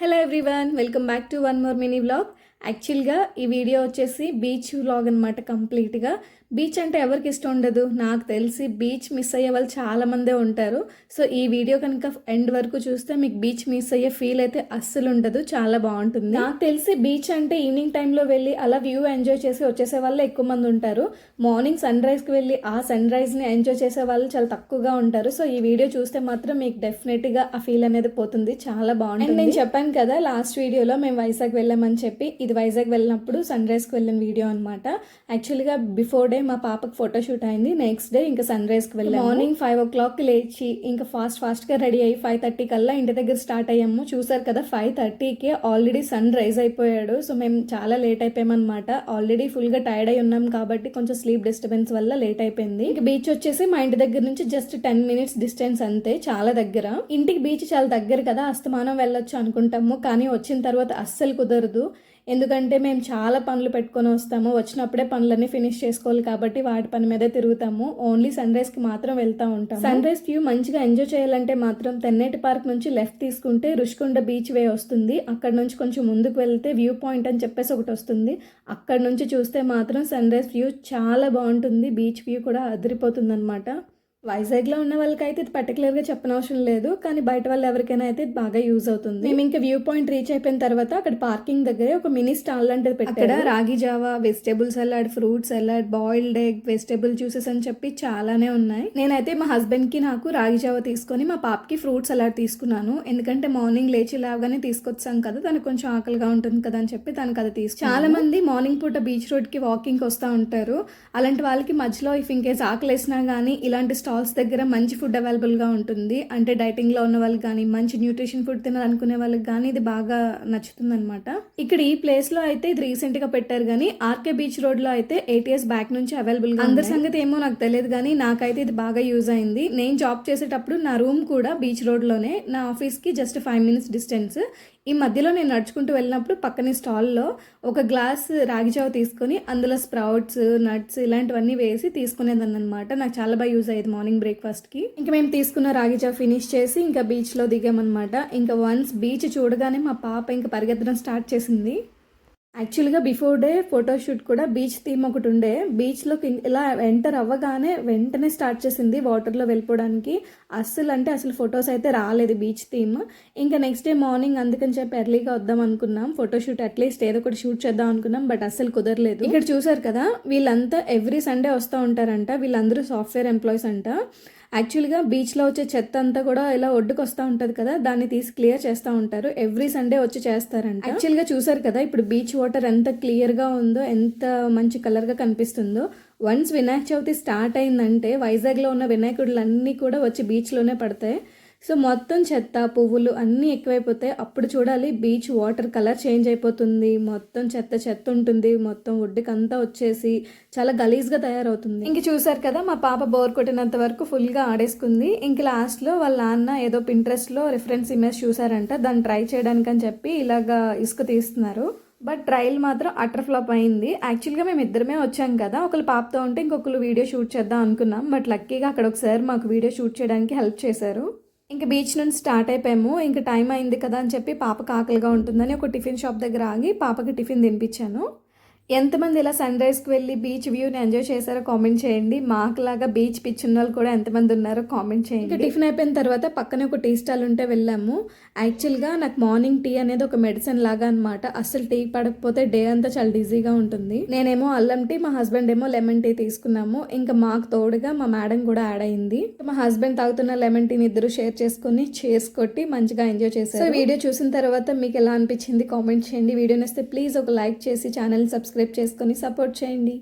Hello everyone, welcome back to one more mini vlog. యాక్చువల్గా ఈ video వచ్చేసి beach vlog అనమాట కంప్లీట్గా. బీచ్ అంటే ఎవరికి ఇష్టం ఉండదు? నాకు తెలిసి బీచ్ మిస్ అయ్యే వాళ్ళు చాలా మందే ఉంటారు. సో ఈ వీడియో కనుక ఎండ్ వరకు చూస్తే మీకు బీచ్ మిస్ అయ్యే ఫీల్ అయితే అస్సలు ఉండదు. చాలా బాగుంటుంది. నాకు తెలిసి బీచ్ అంటే ఈవినింగ్ టైంలో వెళ్ళి అలా వ్యూ ఎంజాయ్ చేసి వచ్చేసే వాళ్ళు ఎక్కువ మంది ఉంటారు. మార్నింగ్ సన్ రైజ్కి వెళ్ళి ఆ సన్ రైజ్ని ఎంజాయ్ చేసే వాళ్ళు చాలా తక్కువగా ఉంటారు. సో ఈ వీడియో చూస్తే మాత్రం మీకు డెఫినెట్గా ఆ ఫీల్ అనేది పోతుంది. చాలా బాగుంటుంది. నేను చెప్పాను కదా లాస్ట్ వీడియోలో మేము వైజాగ్ వెళ్ళామని చెప్పి ఇది వైజాగ్ వెళ్ళినప్పుడు సన్ రైజ్కి వెళ్ళిన వీడియో అనమాట యాక్చువల్గా బిఫోర్ డే మా పాపకి ఫోటోషూట్ అయింది. నెక్స్ట్ డే ఇంకా సన్ రైజ్కి వెళ్ళాము. మార్నింగ్ ఫైవ్ ఓ క్లాక్ లేచి ఇంకా ఫాస్ట్ ఫాస్ట్గా రెడీ అయ్యి ఫైవ్ థర్టీ కల్లా ఇంటి దగ్గర స్టార్ట్ అయ్యాము. చూసారు కదా ఫైవ్ థర్టీకే ఆల్రెడీ సన్ రైజ్ అయిపోయాడు. సో మేము చాలా లేట్ అయిపోయామన్నమాట ఆల్రెడీ ఫుల్గా టైర్డ్ అయి ఉన్నాం కాబట్టి కొంచెం స్లీప్ డిస్టర్బెన్స్ వల్ల లేట్ అయిపోయింది. ఇంకా బీచ్ వచ్చేసి మా ఇంటి దగ్గర నుంచి జస్ట్ టెన్ మినిట్స్ డిస్టెన్స్ అంతే చాలా దగ్గర. ఇంటికి బీచ్ చాలా దగ్గర కదా అస్తమానం వెళ్ళొచ్చు అనుకుంటాము. కానీ వచ్చిన తర్వాత అస్సలు కుదరదు. ఎందుకంటే మేము చాలా పనులు పెట్టుకొని వస్తాము. వచ్చినప్పుడే పనులన్నీ ఫినిష్ చేసుకోవాలి కాబట్టి వాటి పని మీద తిరుగుతాము. ఓన్లీ సన్ రైజ్కి మాత్రం వెళ్తా ఉంటాం సన్ రైజ్ వ్యూ మంచిగా ఎంజాయ్ చేయాలంటే మాత్రం తెన్నేటి పార్క్ నుంచి లెఫ్ట్ తీసుకుంటే రుషికొండ బీచ్ వే వస్తుంది. అక్కడ నుంచి కొంచెం ముందుకు వెళ్తే వ్యూ పాయింట్ అని చెప్పేసి ఒకటి వస్తుంది. అక్కడ నుంచి చూస్తే మాత్రం సన్ రైజ్ వ్యూ చాలా బాగుంటుంది. బీచ్ వ్యూ కూడా అదిరిపోతుంది అనమాట వైజాగ్లో ఉన్న వాళ్ళకైతే ఇది పర్టికులర్గా చెప్పనవసరం లేదు కానీ బయట వాళ్ళు ఎవరికైనా అయితే ఇది బాగా యూజ్ అవుతుంది. మేము ఇంకా వ్యూ పాయింట్ రీచ్ అయిపోయిన తర్వాత అక్కడ పార్కింగ్ దగ్గరే ఒక మినీ స్టాల్ లాంటిది పెట్టారు. రాగి Java vegetable salad fruit salad boiled egg vegetable juices అని చెప్పి చాలానే ఉన్నాయి. నేనైతే మా హస్బెండ్కి నాకు రాగి జావా తీసుకొని మా పాపకి ఫ్రూట్ సలాడ్ తీసుకున్నాను. ఎందుకంటే మార్నింగ్ లేచి లాగానే తీసుకొచ్చాం కదా తనకు కొంచెం ఆకలిగా ఉంటుంది కదా అని చెప్పి తనకు అది తీసుకు చాలా మంది మార్నింగ్ పూట బీచ్ రోడ్కి వాకింగ్ వస్తూ ఉంటారు. అలాంటి వాళ్ళకి మధ్యలో ఇఫ్ ఇంకేస్ ఆకలి వేసినా కానీ ఇలాంటి స్టాల్స్ దగ్గర మంచి ఫుడ్ అవైలబుల్గా ఉంటుంది. అంటే డైటింగ్లో ఉన్న వాళ్ళకి కానీ మంచి న్యూట్రిషన్ ఫుడ్ తినాలనుకునే వాళ్ళకి కానీ ఇది బాగా నచ్చుతుంది అనమాట ఇక్కడ ఈ ప్లేస్లో అయితే ఇది రీసెంట్గా పెట్టారు కానీ ఆర్కే బీచ్ రోడ్లో అయితే ఇయర్స్ బ్యాక్ నుంచి అవైలబుల్గా అందరి సంగతి ఏమో నాకు తెలియదు కానీ నాకైతే ఇది బాగా యూజ్ అయింది. నేను జాబ్ చేసేటప్పుడు నా రూమ్ కూడా బీచ్ రోడ్లోనే నా ఆఫీస్కి జస్ట్ ఫైవ్ మినిట్స్ డిస్టెన్స్ ఈ మధ్యలో నేను నడుచుకుంటూ వెళ్ళినప్పుడు పక్కనే స్టాల్లో ఒక గ్లాస్ రాగి చావ తీసుకొని అందులో స్ప్రౌట్స్ నట్స్ ఇలాంటివన్నీ వేసి తీసుకునేదాన్ని అనమాట నాకు చాలా బాగా యూజ్ అయ్యేది మార్నింగ్ బ్రేక్ఫాస్ట్కి. ఇంకా మేము తీసుకున్న రాగి చావ ఫినిష్ చేసి ఇంకా బీచ్లో దిగామన్నమాట. ఇంకా వన్స్ బీచ్ చూడగానే మా పాప ఇంకా పరిగెత్తడం స్టార్ట్ చేసింది. యాక్చువల్గా బిఫోర్ డే ఫోటోషూట్ కూడా బీచ్ థీమ్ ఒకటి ఉండే. బీచ్లోకి ఇలా ఎంటర్ అవ్వగానే వెంటనే స్టార్ట్ చేసింది వాటర్లో వెళ్ళిపోవడానికి. అస్సలు అంటే అసలు ఫొటోస్ అయితే రాలేదు బీచ్ థీమ్ ఇంకా నెక్స్ట్ డే మార్నింగ్ అందుకని చెప్పి ఎర్లీగా వద్దాం అనుకున్నాం. ఫోటోషూట్ అట్లీస్ట్ ఏదో ఒకటి షూట్ చేద్దాం అనుకున్నాం బట్ అస్సలు కుదరలేదు. ఇక్కడ చూసారు కదా వీళ్ళంతా ఎవ్రీ సండే వస్తూ ఉంటారంట. వీళ్ళందరూ సాఫ్ట్వేర్ ఎంప్లాయీస్ అంట. యాక్చువల్గా బీచ్లో వచ్చే చెత్త అంతా కూడా ఇలా ఒడ్డుకు వస్తూ ఉంటుంది కదా దాన్ని తీసి క్లియర్ చేస్తూ ఉంటారు. ఎవ్రీ సండే వచ్చి చేస్తారంట. యాక్చువల్గా చూసారు కదా ఇప్పుడు బీచ్ వాటర్ ఎంత క్లియర్గా ఉందో ఎంత మంచి కలర్గా కనిపిస్తుందో. వన్స్ వినాయక చవితి స్టార్ట్ అయిందంటే వైజాగ్లో ఉన్న వినాయకుడులన్నీ కూడా వచ్చి బీచ్లోనే పడతాయి. సో మొత్తం చెత్త పువ్వులు అన్నీ ఎక్కువైపోతాయి. అప్పుడు చూడాలి బీచ్ వాటర్ కలర్ చేంజ్ అయిపోతుంది. మొత్తం చెత్త చెత్త ఉంటుంది. మొత్తం ఒడ్డుకంతా వచ్చేసి చాలా గలీజ్గా తయారవుతుంది. ఇంక చూసారు కదా మా పాప బోర్ కొట్టినంత వరకు ఫుల్గా ఆడేసుకుంది. ఇంక లాస్ట్లో వాళ్ళ నాన్న ఏదో పింట్రెస్ట్లో రిఫరెన్స్ ఇమేజ్ చూసారంట. దాన్ని ట్రై చేయడానికి అని చెప్పి ఇలాగా ఇసుక తీస్తున్నారు. బట్ ట్రయల్ మాత్రం అటర్ ఫ్లాప్ అయింది. యాక్చువల్గా మేము ఇద్దరమే వచ్చాం కదా. ఒకరు పాపతో ఉంటే ఇంకొకరు వీడియో షూట్ చేద్దాం అనుకున్నాం. బట్ లక్కీగా అక్కడ ఒకసారి మాకు వీడియో షూట్ చేయడానికి హెల్ప్ చేశారు. ఇంకా బీచ్ నుంచి స్టార్ట్ అయిపోయాము. ఇంకా టైం అయింది కదా అని చెప్పి పాపకు ఆకలిగా ఉంటుందని ఒక టిఫిన్ షాప్ దగ్గర ఆగి పాపకి టిఫిన్ తినిపించాను. ఎంతమంది ఇలా సన్ రైజ్కి వెళ్ళి బీచ్ వ్యూని ఎంజాయ్ చేశారో కామెంట్ చేయండి. మాకులాగా బీచ్ పిచ్ ఉన్న వాళ్ళు కూడా ఎంతమంది ఉన్నారో కామెంట్ చేయండి. ఇంకా టిఫిన్ అయిపోయిన తర్వాత పక్కనే ఒక టీ స్టాల్ ఉంటే వెళ్ళాము. యాక్చువల్గా నాకు మార్నింగ్ టీ అనేది ఒక మెడిసిన్ లాగా అనమాట అస్సలు టీ పడకపోతే డే అంతా చాలా డిజీగా ఉంటుంది. నేనేమో అల్లం టీ మా హస్బెండ్ ఏమో లెమన్ టీ తీసుకున్నాము. ఇంకా మాకు తోడుగా మా మేడం కూడా యాడ్ అయింది. మా హస్బెండ్ తాగుతున్న లెమన్ టీని ఇద్దరు షేర్ చేసుకుని చేసి కొట్టి మంచిగా ఎంజాయ్ చేశారు. సో వీడియో చూసిన తర్వాత మీకు ఎలా అనిపించింది కామెంట్ చేయండి. వీడియో నస్తే ప్లీజ్ ఒక లైక్ చేసి ఛానల్ సబ్స్క్రైబ్ చేసుకొని సపోర్ట్ చేయండి.